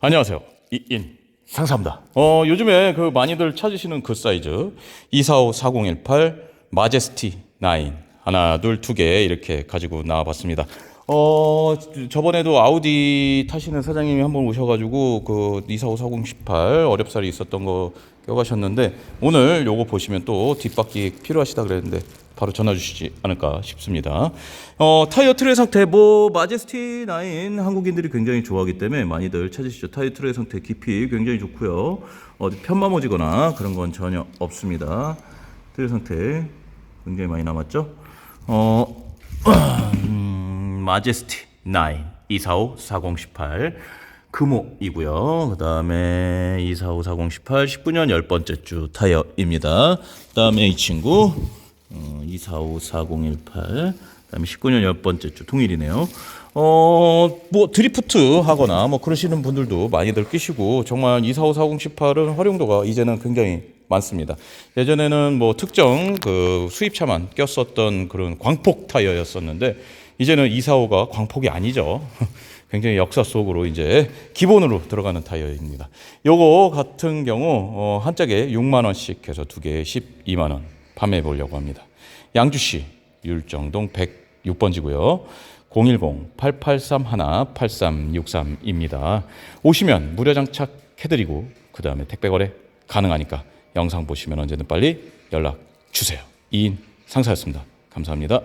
안녕하세요. 이인 상사입니다. 어, 요즘에 그 많이들 찾으시는 그 사이즈 245 4018 마제스티 9 하나 둘 두 개 이렇게 가지고 나와 봤습니다. 어, 저번에도 아우디 타시는 사장님이 한번 오셔가지고 그 245 4018 어렵사리 있었던 거 껴가셨는데 오늘 요거 보시면 또 뒷바퀴 필요하시다 그랬는데 바로 전화 주시지 않을까 싶습니다. 어, 타이어 트레 상태 뭐 마제스티 9 한국인들이 굉장히 좋아하기 때문에 많이들 찾으시죠. 타이어 트레 상태 깊이 굉장히 좋고요. 어디 편마모지거나 그런 건 전혀 없습니다. 트레 상태 굉장히 많이 남았죠. 어, 음, 마제스티 9 245 4018 금호이고요. 그 다음에 245 4018 19년 10번째 주 타이어입니다. 그 다음에 이 친구 어, 245 4018 그다음에 19년 10번째 주 통일이네요. 어, 뭐 드리프트 하거나 뭐 그러시는 분들도 많이들 끼시고 정말 245 4018은 활용도가 이제는 굉장히 많습니다. 예전에는 뭐 특정 그 수입차만 꼈었던 그런 광폭 타이어였었는데 이제는 245가 광폭이 아니죠. 굉장히 역사 속으로 이제 기본으로 들어가는 타이어입니다. 요거 같은 경우 어, 한 짝에 6만 원씩 해서 두 개에 12만 원 판매해 보려고 합니다. 양주시 율정동 106번지고요. 010-8831-8363입니다. 오시면 무료 장착 해드리고 그 다음에 택배 거래 가능하니까 영상 보시면 언제든 빨리 연락 주세요. 이인 상사였습니다. 감사합니다.